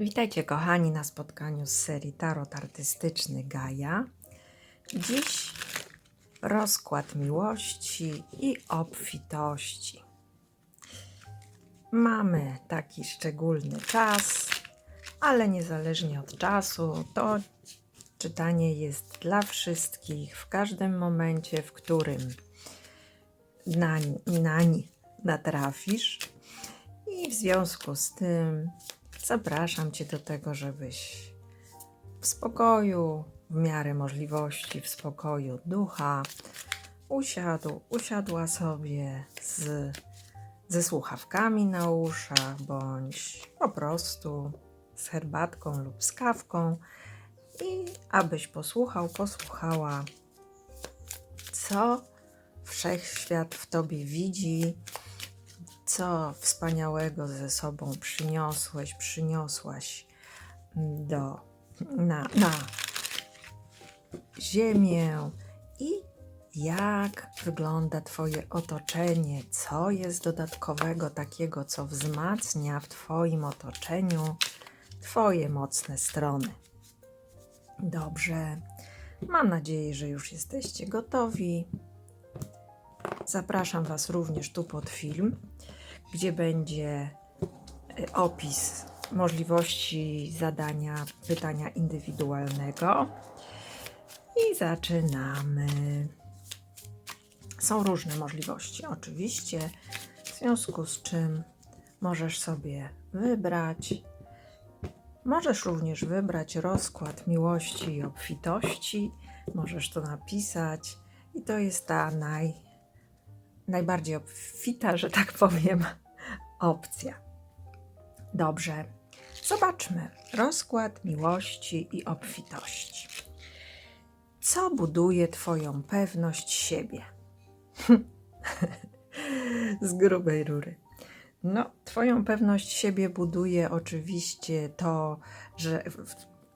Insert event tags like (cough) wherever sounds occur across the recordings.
Witajcie kochani na spotkaniu z serii Tarot Artystyczny Gaja. Dziś rozkład miłości i obfitości. Mamy taki szczególny czas, ale niezależnie od czasu, to czytanie jest dla wszystkich w każdym momencie, w którym nań, nań natrafisz. I w związku z tym zapraszam Cię do tego, żebyś w spokoju, w miarę możliwości, w spokoju ducha usiadł, usiadła sobie z, ze słuchawkami na uszach, bądź po prostu z herbatką lub z kawką i abyś posłuchał, posłuchała, co wszechświat w Tobie widzi, co wspaniałego ze sobą przyniosłeś, przyniosłaś do, na, na ziemię i jak wygląda Twoje otoczenie, co jest dodatkowego takiego, co wzmacnia w Twoim otoczeniu Twoje mocne strony. Dobrze. Mam nadzieję, że już jesteście gotowi. Zapraszam Was również tu pod film, gdzie będzie y, opis możliwości zadania pytania indywidualnego. I zaczynamy. Są różne możliwości, oczywiście, w związku z czym możesz sobie wybrać. Możesz również wybrać rozkład miłości i obfitości. Możesz to napisać, i to jest ta naj, najbardziej obfita, że tak powiem, opcja. Dobrze, zobaczmy rozkład miłości i obfitości. Co buduje Twoją pewność siebie? (laughs) Z grubej rury. No, Twoją pewność siebie buduje oczywiście to, że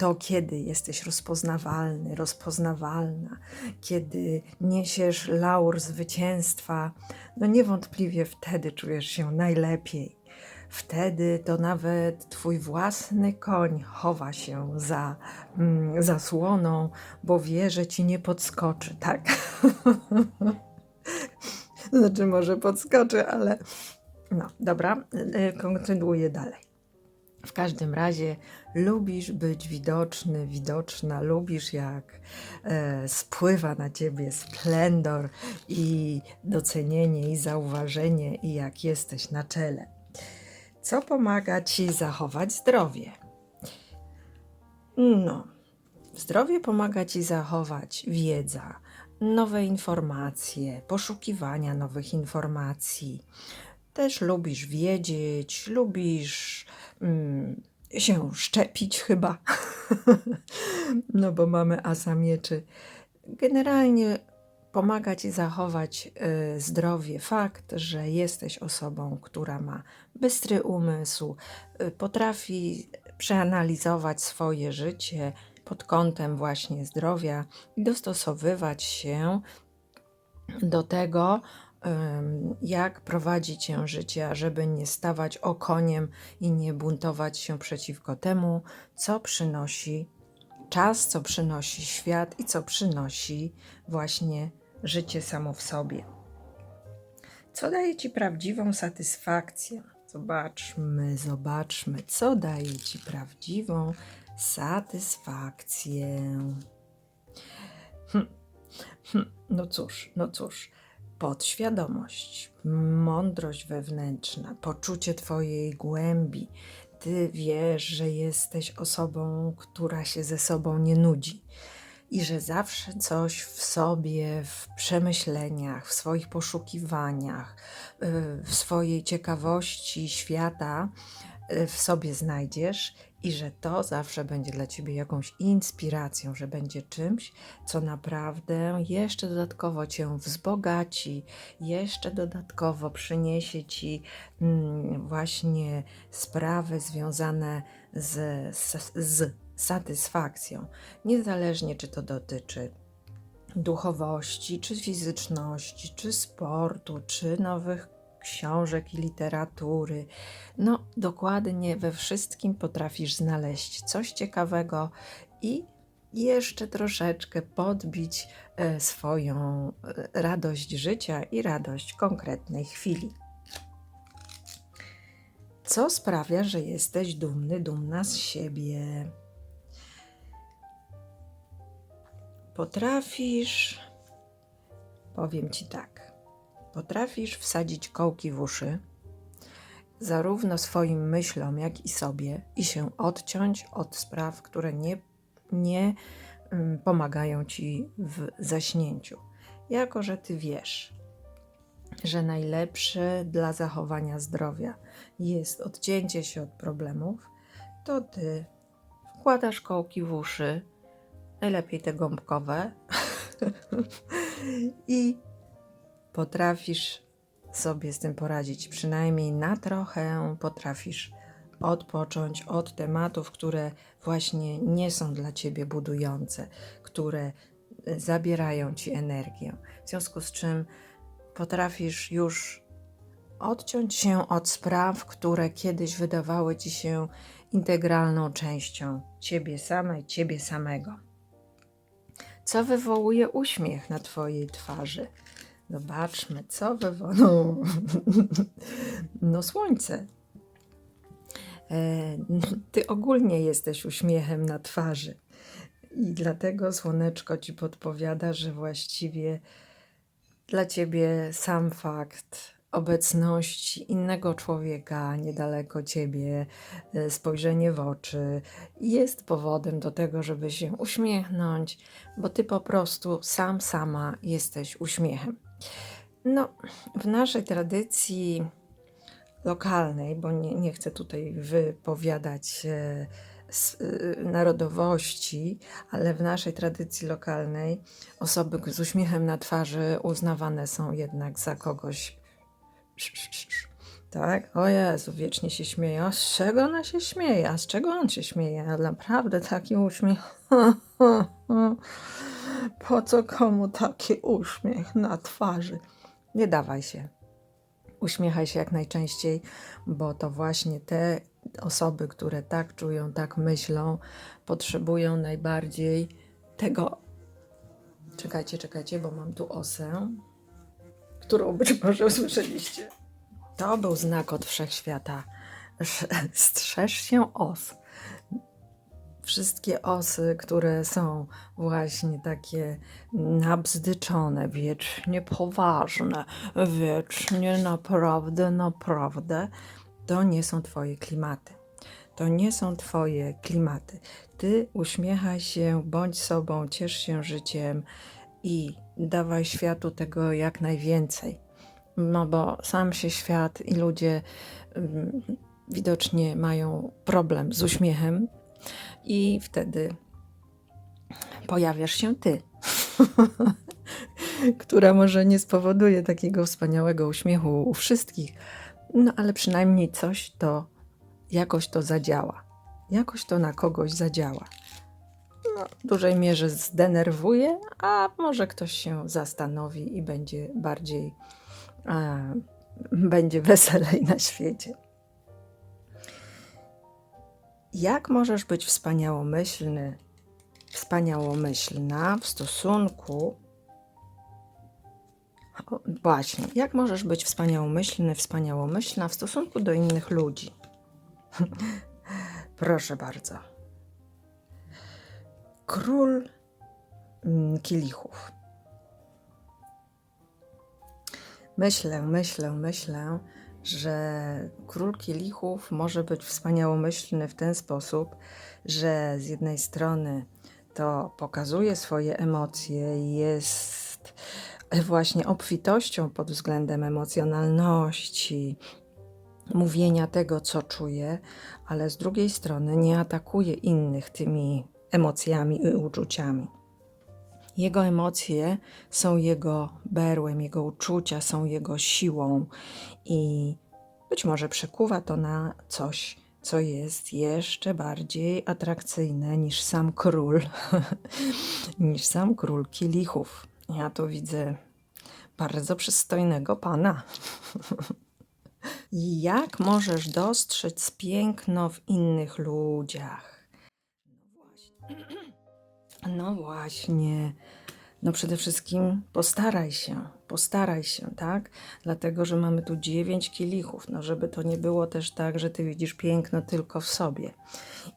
to, kiedy jesteś rozpoznawalny, rozpoznawalna, kiedy niesiesz laur zwycięstwa, no niewątpliwie wtedy czujesz się najlepiej. Wtedy to nawet twój własny koń chowa się za mm, zasłoną, bo wie, że ci nie podskoczy, tak? (laughs) znaczy, może podskoczy, ale no, dobra, y, kontynuuję dalej. W każdym razie lubisz być widoczny, widoczna, lubisz jak e, spływa na ciebie splendor i docenienie i zauważenie i jak jesteś na czele. Co pomaga ci zachować zdrowie? No, zdrowie pomaga ci zachować wiedza, nowe informacje, poszukiwania nowych informacji. Też lubisz wiedzieć, lubisz się szczepić chyba, (laughs) no bo mamy asa mieczy. Generalnie pomaga Ci zachować y, zdrowie fakt, że jesteś osobą, która ma bystry umysł, y, potrafi przeanalizować swoje życie pod kątem właśnie zdrowia i dostosowywać się do tego, jak prowadzi cię życie, żeby nie stawać okoniem i nie buntować się przeciwko temu, co przynosi czas, co przynosi świat i co przynosi właśnie życie samo w sobie. Co daje ci prawdziwą satysfakcję? Zobaczmy, zobaczmy, co daje ci prawdziwą satysfakcję. Hm, hm, no cóż, no cóż podświadomość, mądrość wewnętrzna, poczucie Twojej głębi. Ty wiesz, że jesteś osobą, która się ze sobą nie nudzi i że zawsze coś w sobie, w przemyśleniach, w swoich poszukiwaniach, y, w swojej ciekawości świata y, w sobie znajdziesz i że to zawsze będzie dla ciebie jakąś inspiracją, że będzie czymś, co naprawdę jeszcze dodatkowo cię wzbogaci, jeszcze dodatkowo przyniesie ci mm, właśnie sprawy związane z, z, z satysfakcją. Niezależnie czy to dotyczy duchowości, czy fizyczności, czy sportu, czy nowych książek i literatury. No, dokładnie we wszystkim potrafisz znaleźć coś ciekawego i jeszcze troszeczkę podbić e, swoją e, radość życia i radość konkretnej chwili. Co sprawia, że jesteś dumny, dumna z siebie? Potrafisz, powiem ci tak, potrafisz wsadzić kołki w uszy, zarówno swoim myślom, jak i sobie, i się odciąć od spraw, które nie, nie ym, pomagają ci w zaśnięciu. Jako, że ty wiesz, że najlepsze dla zachowania zdrowia jest odcięcie się od problemów, to ty wkładasz kołki w uszy, najlepiej te gąbkowe, (laughs) i potrafisz sobie z tym poradzić, przynajmniej na trochę potrafisz odpocząć od tematów, które właśnie nie są dla ciebie budujące, które e, zabierają ci energię. W związku z czym potrafisz już odciąć się od spraw, które kiedyś wydawały ci się integralną częścią ciebie samej, ciebie samego. Co wywołuje uśmiech na twojej twarzy? Zobaczmy, co wywołuje. No, no słońce. E, Ty ogólnie jesteś uśmiechem na twarzy. I dlatego słoneczko ci podpowiada, że właściwie dla ciebie sam fakt obecności innego człowieka niedaleko ciebie, e, spojrzenie w oczy jest powodem do tego, żeby się uśmiechnąć, bo ty po prostu sam, sama jesteś uśmiechem. No, w naszej tradycji lokalnej, bo nie, nie chcę tutaj wypowiadać e, s- e, narodowości, ale w naszej tradycji lokalnej osoby z uśmiechem na twarzy uznawane są jednak za kogoś. Tak? O Jezu, wiecznie się śmieje. A z czego ona się śmieje? A z czego on się śmieje? A naprawdę taki uśmiech. (laughs) Po co komu taki uśmiech na twarzy? Nie dawaj się. Uśmiechaj się jak najczęściej, bo to właśnie te osoby, które tak czują, tak myślą, potrzebują najbardziej tego. Czekajcie, czekajcie, bo mam tu osę, którą być może usłyszeliście. To był znak od wszechświata. Sz- Strzeż się os. Wszystkie osy, które są właśnie takie nabzdyczone, wiecznie poważne, wiecznie naprawdę, naprawdę, to nie są Twoje klimaty. To nie są Twoje klimaty. Ty uśmiechaj się, bądź sobą, ciesz się życiem i dawaj światu tego jak najwięcej. No bo sam się świat i ludzie ym, widocznie mają problem z uśmiechem, i wtedy pojawiasz się ty, (laughs) która może nie spowoduje takiego wspaniałego uśmiechu u wszystkich, no ale przynajmniej coś to, jakoś to zadziała. Jakoś to na kogoś zadziała. No, w dużej mierze zdenerwuje, a może ktoś się zastanowi i będzie bardziej, będzie (laughs) weselej na świecie. Jak możesz być wspaniałomyślny, wspaniałomyślna w stosunku. O, właśnie, jak możesz być wspaniałomyślny, wspaniałomyślna w stosunku do innych ludzi? (laughs) Proszę bardzo. Król mm, kielichów. Myślę, myślę, myślę, że król kielichów może być wspaniałomyślny w ten sposób, że z jednej strony to pokazuje swoje emocje, jest właśnie obfitością pod względem emocjonalności, mówienia tego, co czuje, ale z drugiej strony nie atakuje innych tymi emocjami i uczuciami. Jego emocje są jego berłem, jego uczucia są jego siłą i być może przekuwa to na coś, co jest jeszcze bardziej atrakcyjne niż sam król, (laughs) niż sam król kielichów. Ja tu widzę bardzo przystojnego pana. (laughs) Jak możesz dostrzec piękno w innych ludziach? No właśnie. (clears throat) No właśnie. No przede wszystkim postaraj się, postaraj się, tak? Dlatego, że mamy tu dziewięć kielichów, no żeby to nie było też tak, że ty widzisz piękno tylko w sobie.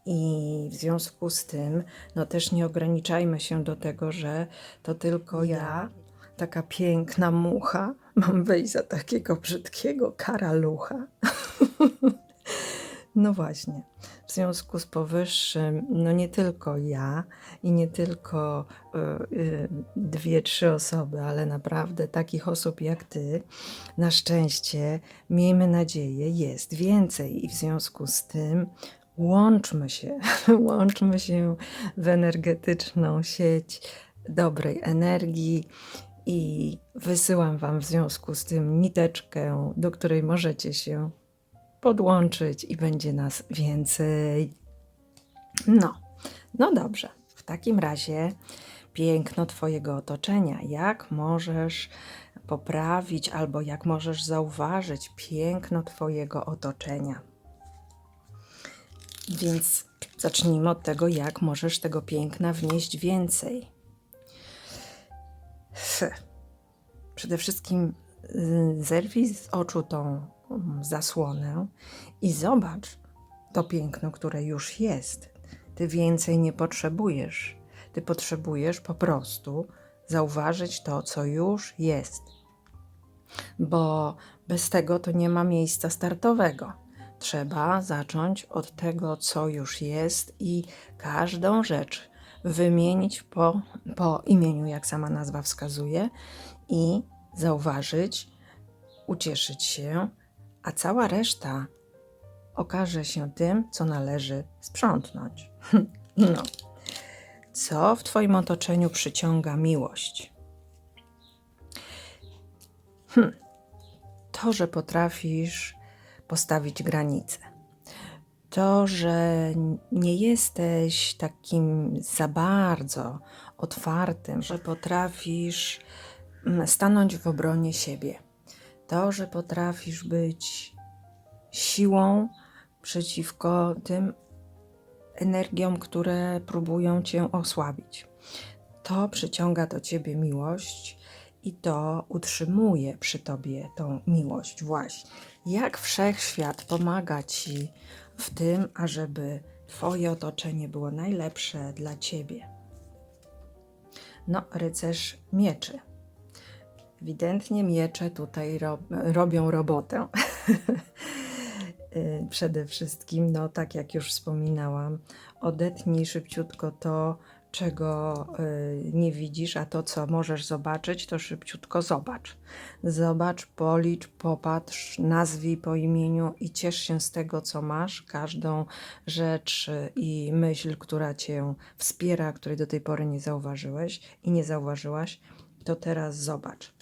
I w związku z tym, no też nie ograniczajmy się do tego, że to tylko ja, taka piękna mucha, mam wejść za takiego brzydkiego karalucha. (laughs) No właśnie. W związku z powyższym, no nie tylko ja i nie tylko y, y, dwie, trzy osoby, ale naprawdę takich osób jak ty, na szczęście, miejmy nadzieję, jest więcej i w związku z tym łączmy się, (laughs) łączmy się w energetyczną sieć dobrej energii i wysyłam Wam w związku z tym niteczkę, do której możecie się podłączyć i będzie nas więcej. No, no dobrze. W takim razie piękno Twojego otoczenia. Jak możesz poprawić albo jak możesz zauważyć piękno Twojego otoczenia? Więc zacznijmy od tego, jak możesz tego piękna wnieść więcej. Przede wszystkim y, zerwij z oczu tą zasłonę i zobacz to piękno, które już jest. Ty więcej nie potrzebujesz. Ty potrzebujesz po prostu zauważyć to, co już jest. Bo bez tego to nie ma miejsca startowego. Trzeba zacząć od tego, co już jest i każdą rzecz wymienić po, po imieniu, jak sama nazwa wskazuje, i zauważyć, ucieszyć się, a cała reszta okaże się tym, co należy sprzątnąć. (laughs) No. Co w Twoim otoczeniu przyciąga miłość? Hm. To, że potrafisz postawić granice. To, że nie jesteś takim za bardzo otwartym, że potrafisz mm, stanąć w obronie siebie. To, że potrafisz być siłą przeciwko tym energiom, które próbują cię osłabić. To przyciąga do ciebie miłość i to utrzymuje przy tobie tą miłość, właśnie. Jak wszechświat pomaga ci w tym, ażeby Twoje otoczenie było najlepsze dla Ciebie. No, rycerz mieczy. Ewidentnie miecze tutaj rob, robią robotę. (laughs) Y, przede wszystkim, no tak jak już wspominałam, odetnij szybciutko to, czego y, nie widzisz, a to, co możesz zobaczyć, to szybciutko zobacz. Zobacz, policz, popatrz, nazwij po imieniu i ciesz się z tego, co masz, każdą rzecz i myśl, która cię wspiera, której do tej pory nie zauważyłeś i nie zauważyłaś, to teraz zobacz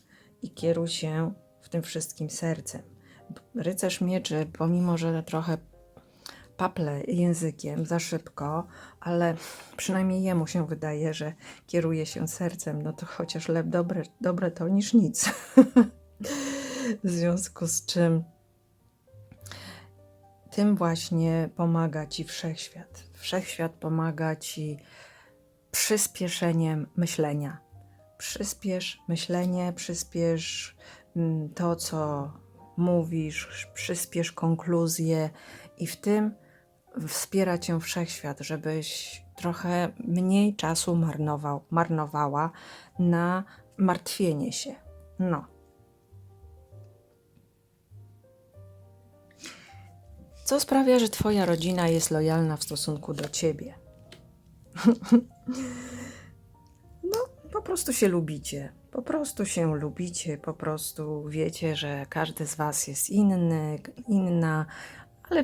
i kieruj się w tym wszystkim sercem. Rycerz mieczy, pomimo że trochę paple językiem za szybko, ale przynajmniej jemu się wydaje, że kieruje się sercem, no to chociaż lep dobre, dobre to niż nic. (laughs) w związku z czym tym właśnie pomaga Ci wszechświat. Wszechświat pomaga Ci przyspieszeniem myślenia. Przyspiesz myślenie, przyspiesz mm, to, co mówisz, przyspiesz konkluzję i w tym wspiera cię wszechświat, żebyś trochę mniej czasu marnował, marnowała na martwienie się. No. Co sprawia, że Twoja rodzina jest lojalna w stosunku do Ciebie? (laughs) po prostu się lubicie. Po prostu się lubicie, po prostu wiecie, że każdy z Was jest inny, inna, ale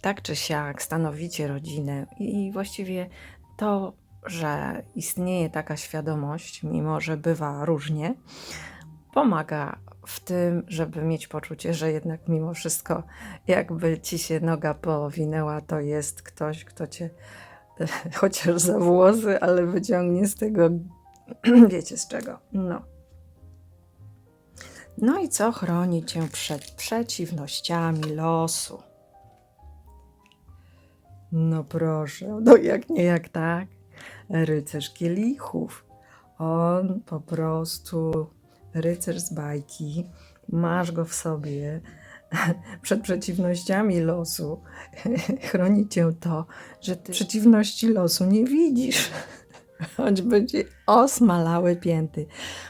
tak czy siak stanowicie rodzinę i właściwie to, że istnieje taka świadomość, mimo że bywa różnie, pomaga w tym, żeby mieć poczucie, że jednak mimo wszystko, jakby ci się noga powinęła, to jest ktoś, kto cię (laughs) chociaż za włosy, ale wyciągnie z tego, (clears throat) wiecie z czego. No. No i co chroni cię przed przeciwnościami losu? No proszę, no jak nie jak tak. Rycerz kielichów. On po prostu rycerz z bajki. Masz go w sobie. (laughs) Przed przeciwnościami losu (laughs) chroni cię to, że ty przeciwności losu nie widzisz. Choćby ci osmalały pięty,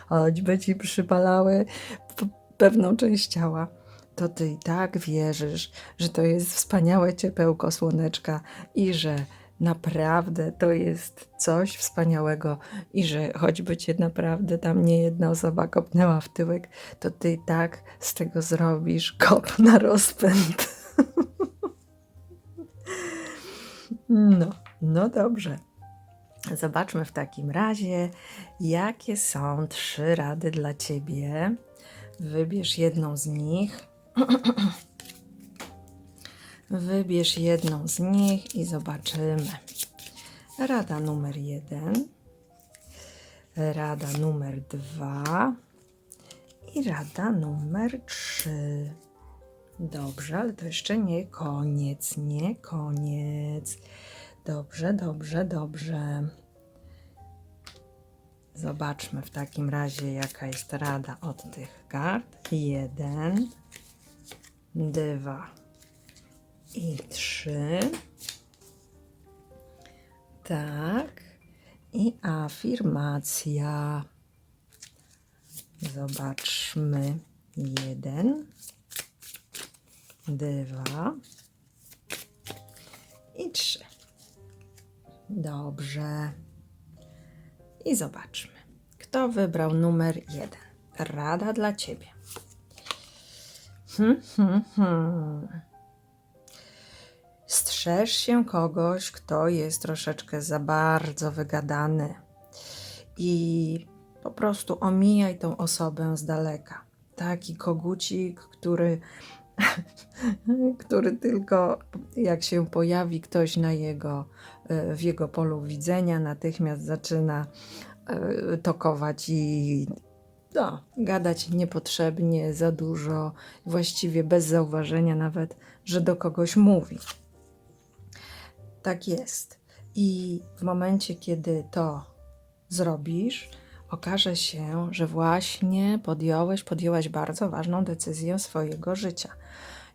choćby ci przypalały pewną część ciała, to ty i tak wierzysz, że to jest wspaniałe ciepełko słoneczka i że naprawdę to jest coś wspaniałego i że choćby cię naprawdę tam nie jedna osoba kopnęła w tyłek, to ty i tak z tego zrobisz kop na rozpęd. (laughs) No, no dobrze. Zobaczmy w takim razie, jakie są trzy rady dla ciebie. Wybierz jedną z nich. (clears throat) Wybierz jedną z nich i zobaczymy. Rada numer jeden, rada numer dwa i rada numer trzy. Dobrze, ale to jeszcze nie koniec, nie koniec. Dobrze, dobrze, dobrze. Zobaczmy w takim razie, jaka jest rada od tych kart. Jeden, dwa i trzy. Tak. I afirmacja. Zobaczmy. Jeden, dwa i trzy. Dobrze. I zobaczmy, kto wybrał numer jeden. Rada dla ciebie. Hmm, hmm, hmm. Strzeż się kogoś, kto jest troszeczkę za bardzo wygadany i po prostu omijaj tą osobę z daleka. Taki kogucik, który, (laughs) który tylko jak się pojawi ktoś na jego, e, w jego polu widzenia, natychmiast zaczyna e, tokować i no, gadać niepotrzebnie, za dużo, właściwie bez zauważenia nawet, że do kogoś mówi. Tak jest. I w momencie, kiedy to zrobisz, okaże się, że właśnie podjąłeś, podjęłaś bardzo ważną decyzję swojego życia.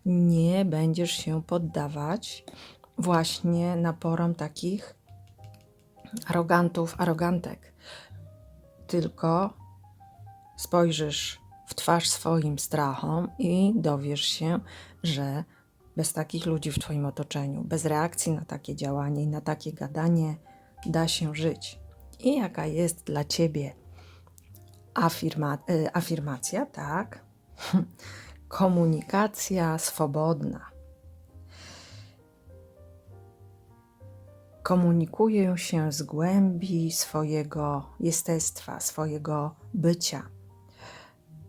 Nie będziesz się poddawać właśnie naporom takich arogantów, arogantek, tylko spojrzysz w twarz swoim strachom i dowiesz się, że bez takich ludzi w Twoim otoczeniu, bez reakcji na takie działanie i na takie gadanie, da się żyć. I jaka jest dla Ciebie afirma, y, afirmacja, tak? (laughs) Komunikacja swobodna. Komunikuję się z głębi swojego jestestwa, swojego bycia.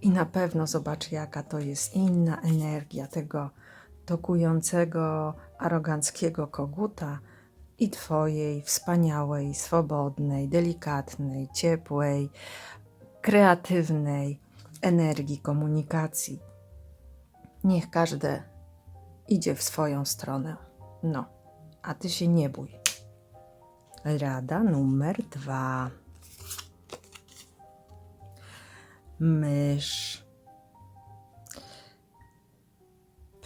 I na pewno zobacz, jaka to jest inna energia tego tokującego, aroganckiego koguta i Twojej wspaniałej, swobodnej, delikatnej, ciepłej, kreatywnej energii komunikacji. Niech każdy idzie w swoją stronę. No, a Ty się nie bój. Rada numer dwa. Mysz.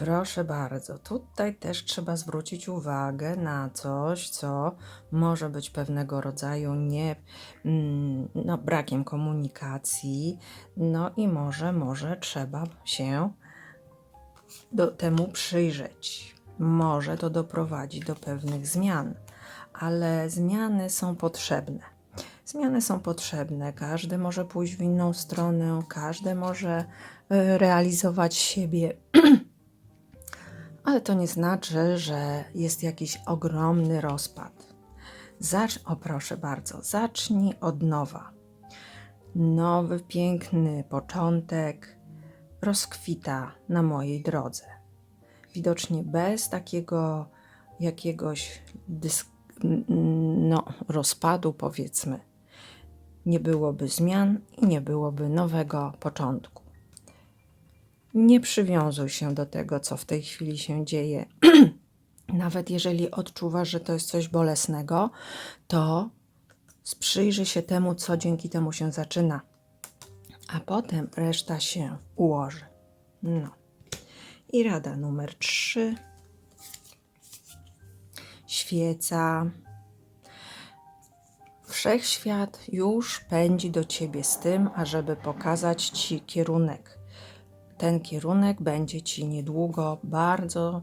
Proszę bardzo, tutaj też trzeba zwrócić uwagę na coś, co może być pewnego rodzaju nie, mm, no, brakiem komunikacji, no i może, może trzeba się do temu przyjrzeć. Może to doprowadzi do pewnych zmian, ale zmiany są potrzebne. Zmiany są potrzebne, każdy może pójść w inną stronę, każdy może y, realizować siebie. Ale to nie znaczy, że jest jakiś ogromny rozpad. Zacz, o proszę bardzo, zacznij od nowa. Nowy, piękny początek rozkwita na mojej drodze. Widocznie bez takiego jakiegoś dysk, no, rozpadu, powiedzmy, nie byłoby zmian i nie byłoby nowego początku. Nie przywiązuj się do tego, co w tej chwili się dzieje. (clears throat) Nawet jeżeli odczuwasz, że to jest coś bolesnego, to sprzyjrzyj się temu, co dzięki temu się zaczyna, a potem reszta się ułoży. No. I rada numer trzy. Świeca. Wszechświat już pędzi do ciebie z tym, ażeby pokazać ci kierunek. Ten kierunek będzie ci niedługo bardzo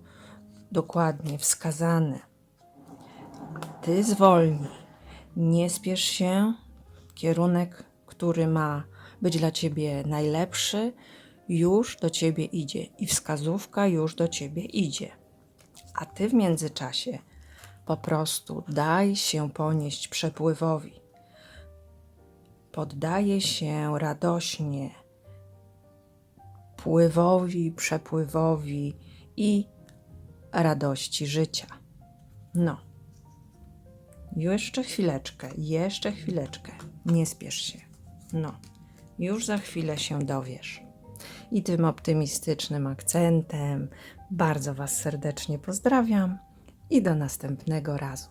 dokładnie wskazany. Ty zwolnij. Nie spiesz się. Kierunek, który ma być dla ciebie najlepszy, już do ciebie idzie i wskazówka już do ciebie idzie. A ty w międzyczasie po prostu daj się ponieść przepływowi. Poddaje się radośnie pływowi, przepływowi i radości życia. No. Jeszcze chwileczkę, jeszcze chwileczkę. Nie spiesz się. No. Już za chwilę się dowiesz. I tym optymistycznym akcentem bardzo Was serdecznie pozdrawiam i do następnego razu.